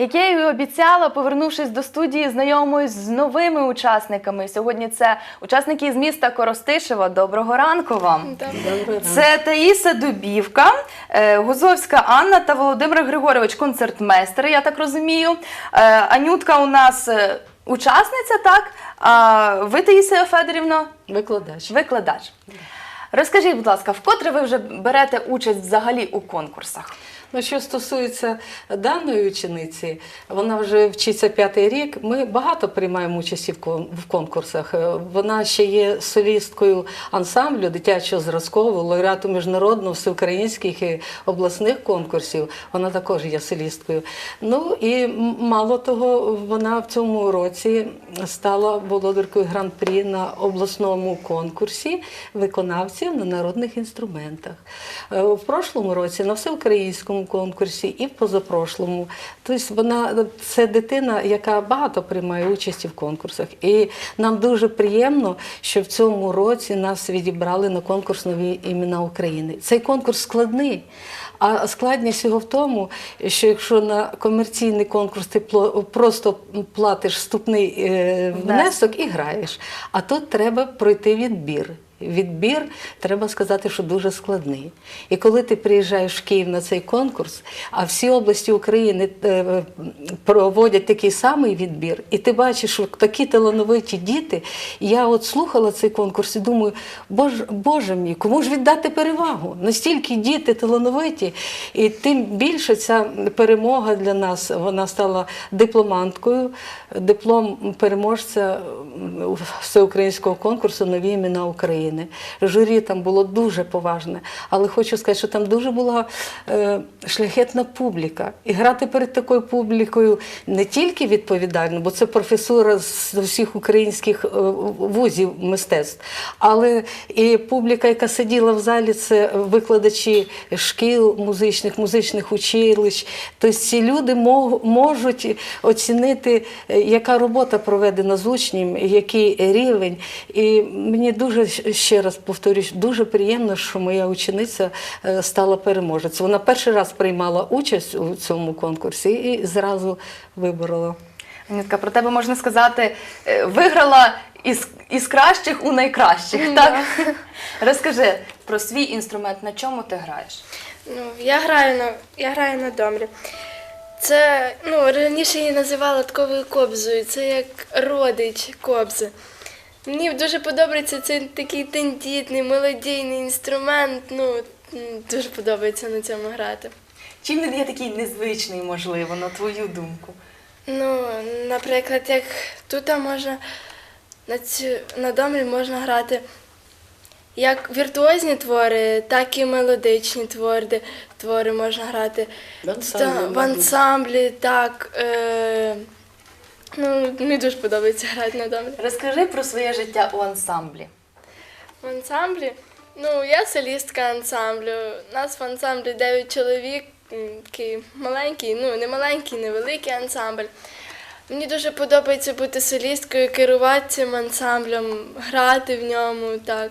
Як я і обіцяла, повернувшись до студії, знайомуюсь з новими учасниками. Сьогодні це учасники з міста Коростишева. Доброго ранку вам. Це Таїса Дубівка, е, Гузовська Анна та Володимир Григорович, концертмейстери, я так розумію. Е, Анютка у нас е, учасниця, так? А ви, Таїсія Федорівна, Викладач. викладач. Розкажіть, будь ласка, вкотре ви вже берете участь взагалі у конкурсах? Ну, що стосується даної учениці, вона вже вчиться п'ятий рік. Ми багато приймаємо участі в конкурсах. Е, Вона ще є солісткою ансамблю дитячого зразкового, лауреату міжнародного, всеукраїнських і обласних конкурсів. Вона також є солісткою. Ну і мало того, вона в цьому році стала володаркою гран-прі на обласному конкурсі виконавців на народних інструментах. Е, В прошлому році на всеукраїнському конкурсі і в позапрошлому. Тобто вона це дитина, яка багато приймає участі в конкурсах. І нам дуже приємно, що в цьому році нас відібрали на конкурс нові імена України. Цей конкурс складний. А складність його в тому, що якщо на комерційний конкурс ти просто платиш вступний е, внесок і граєш, а тут треба пройти відбір. Відбір, треба сказати, що дуже складний. І коли ти приїжджаєш в Київ на цей конкурс, а всі області України е, проводять такий самий відбір, і ти бачиш, що такі талановиті діти. Я от слухала цей конкурс і думаю, боже, боже мій, кому ж віддати перевагу? Настільки діти талановиті, і тим більше ця перемога для нас вона стала дипломанткою, диплом переможця всеукраїнського конкурсу Нові імена України. Журі там було дуже поважне, але хочу сказати, що там дуже була е, шляхетна публіка. І грати перед такою публікою не тільки відповідально, бо це професура з усіх українських е, вузів мистецтв, але і публіка, яка сиділа в залі, це викладачі шкіл музичних, музичних училищ. Тобто ці люди можуть оцінити, е, яка робота проведена з учнем, який рівень. І мені дуже ще раз повторюсь, дуже приємно, що моя учениця е, стала переможецем. Вона перший раз приймала участь у цьому конкурсі і зразу виборола. Анютка, про тебе можна сказати, е, виграла із, із кращих у найкращих, так? Розкажи про свій інструмент, на чому ти граєш? Ну, я граю на я граю на домрі. Це ну, раніше її називали таковою кобзою, це як родич кобзи. Мені дуже подобається цей такий тендітний, мелодійний інструмент. Ну, дуже подобається на цьому грати. Чим він є такий незвичний, можливо, на твою думку? Ну, наприклад, як тут можна на, цю, на домрі можна грати як віртуозні твори, так і мелодичні твори, твори можна грати. В ансамблі, так. Е, ну, мені дуже подобається грати на домрі. Розкажи про своє життя у ансамблі. В ансамблі. Ну, я солістка ансамблю. Нас в ансамблі 9 чоловік, такий маленький, ну не маленький, невеликий ансамбль. Мені дуже подобається бути солісткою, керувати цим ансамблем, грати в ньому. так.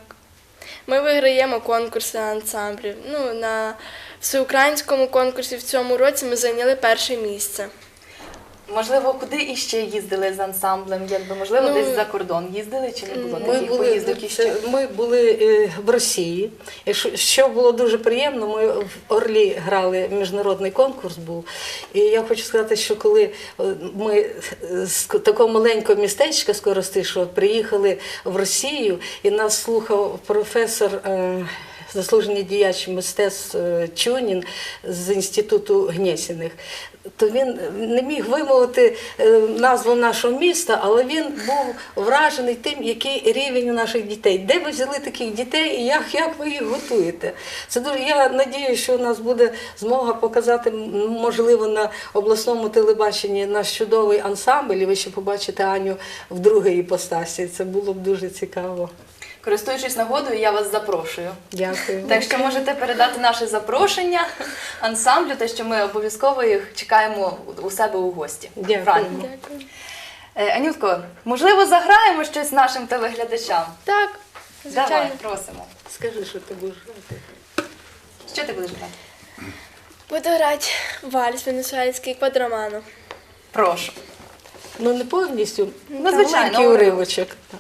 Ми виграємо конкурси ансамблів. Ну, на всеукраїнському конкурсі в цьому році ми зайняли перше місце. Можливо, куди іще їздили з ансамблем? Якби можливо, Ну, десь за кордон їздили чи не було Ми таких були, поїздок іще? ми були е, в Росії. І що- що було дуже приємно, ми в Орлі грали міжнародний конкурс був. І я хочу сказати, що коли е, ми з такого маленького містечка з Коростишова приїхали в Росію, і нас слухав професор. Заслужений діяч мистецтв е, Чунін з інституту Гнєсіних, то він не міг вимовити е, назву нашого міста, але він був вражений тим, який рівень у наших дітей. Де ви взяли таких дітей і як, як ви їх готуєте? Це дуже я надію, що у нас буде змога показати, можливо, на обласному телебаченні наш чудовий ансамбль, і ви ще побачите Аню в другій іпостасі. Це було б дуже цікаво. Користуючись нагодою, я вас запрошую. Дякую. Так що можете передати наше запрошення ансамблю, те, що ми обов'язково їх чекаємо у- себе у гості. Дякую. Правильно. Дякую. Е, Анютко, можливо, заграємо щось нашим телеглядачам? Так, Давай, просимо. Скажи, що ти будеш грати. Що ти будеш грати? Буду грати вальс венесуельський квадроману. Прошу. Ну не повністю, Ну, звичайно, маленький уривочок. Так.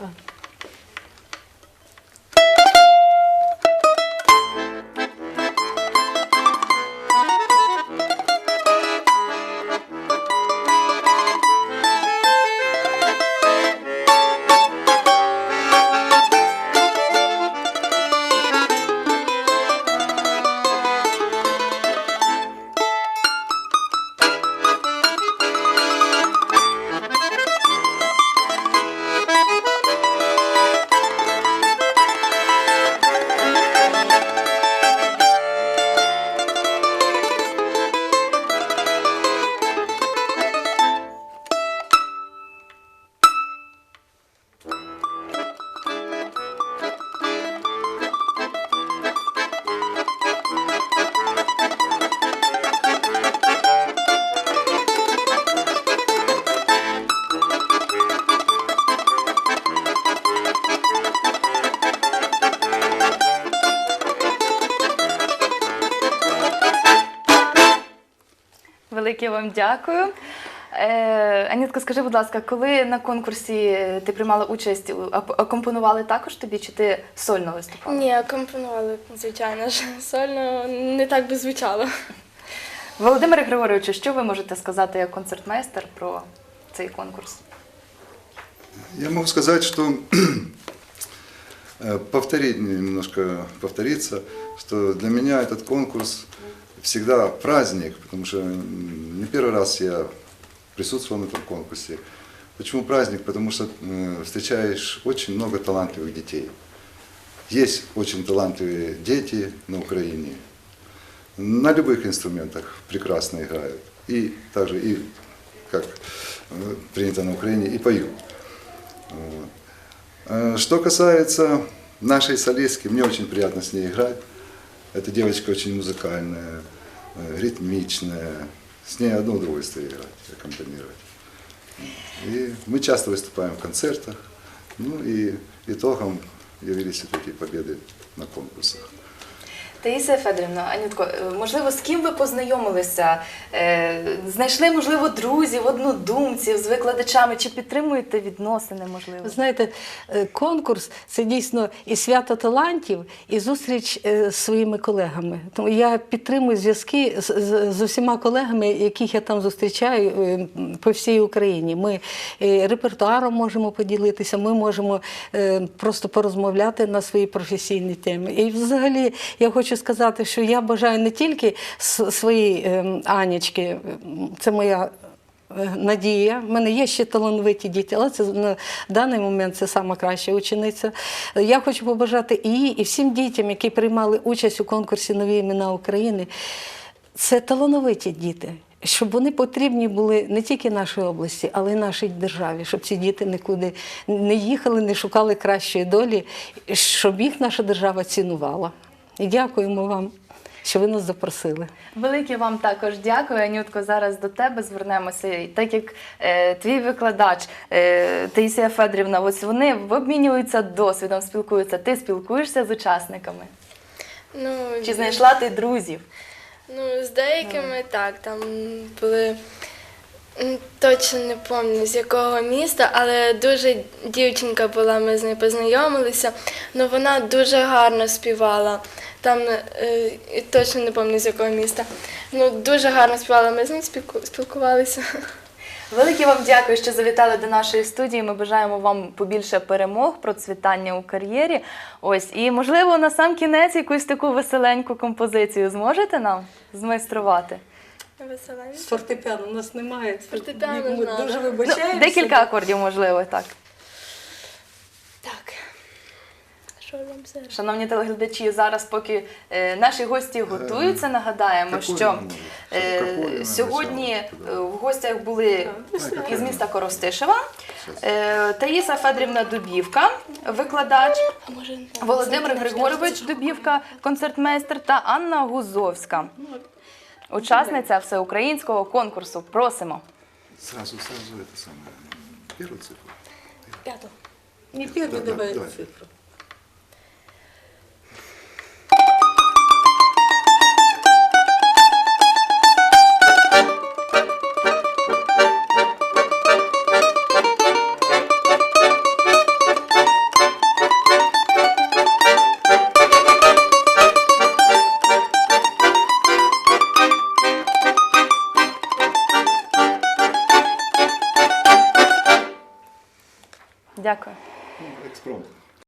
Велике вам дякую. Е, Анітко, скажи, будь ласка, коли на конкурсі ти приймала участь, ак- акомпонували також тобі, чи ти сольно виступала? Ні, акомпонували, звичайно ж. Сольно не так би звучало. Володимире Григоровичу, що ви можете сказати як концертмейстер про цей конкурс? Я могу сказать, что э, повторить, немножко повториться, что для меня этот конкурс всегда праздник, потому что не первый раз я присутствовал на этом конкурсе. Почему праздник? Потому что э, встречаешь очень много талантливых детей. Есть очень талантливые дети на Украине. На любых инструментах прекрасно играют. И также, и, как э, принято на Украине, и поют. Э, Что касается нашей солистки, мне очень приятно с ней играть. Эта девочка очень музыкальная, э, ритмичная. С ней одно удовольствие играть, аккомпанировать. И мы часто выступаем в концертах. Ну и итогом явились все-таки победы на конкурсах. Таїсія Федорівна, Анютко, е, можливо, з ким ви познайомилися? Е, Знайшли, можливо, друзів, однодумців з викладачами, чи підтримуєте відносини, можливо? Ви знаєте, е, конкурс це дійсно і свято талантів, і зустріч з своїми колегами. Тому я підтримую зв'язки з, усіма колегами, яких я там зустрічаю по всій Україні. Ми репертуаром можемо поділитися, ми можемо просто порозмовляти на свої професійні теми. І взагалі я хочу сказати, що я бажаю не тільки своїй е, Анічки, е, це моя. Е, Надія, в мене є ще талановиті діти, але це на даний момент це сама краща учениця. Я хочу побажати їй, і всім дітям, які приймали участь у конкурсі Нові імена України. Це талановиті діти. Щоб вони потрібні були не тільки нашій області, але й нашій державі, щоб ці діти нікуди не їхали, не шукали кращої долі, щоб їх наша держава цінувала. І дякуємо вам, що ви нас запросили. Велике вам також дякую, Анютко. Зараз до тебе звернемося. І Так як е, твій викладач е, Таїсія Федорівна, ось вони обмінюються досвідом, спілкуються. Ти спілкуєшся з учасниками? Ну, Чи знайшла ти друзів? Ну, з деякими так, там були точно не пам'ятаю з якого міста, але дуже дівчинка була, ми з нею познайомилися. Ну вона дуже гарно співала. Там е, точно не пам'ятаю з якого міста. Ну, дуже гарно співала, ми з спілку- спілкувалися. Велике вам дякую, що завітали до нашої студії. Ми бажаємо вам побільше перемог, процвітання у кар'єрі. Ось і можливо на сам кінець якусь таку веселеньку композицію зможете нам змайструвати? Веселенько. З фортепіано у нас немає. Фортепіано Ми знаю. дуже Ну, декілька акордів, можливо, так. Так. Що вам зараз? Шановні телеглядачі, зараз, поки е, наші гості готуються, нагадаємо, Какой що номер? е, сьогодні е, в гостях були із міста Коростишева е, Таїса Федрівна Дубівка, викладач, А може, не знаю, Володимир Григорович Дубівка, концертмейстер та Анна Гузовська, учасниця всеукраїнського конкурсу. Просимо. Сразу, сразу это самое. Первую цифру. П'яту. Не первый, Да, да, давай давай. цифру.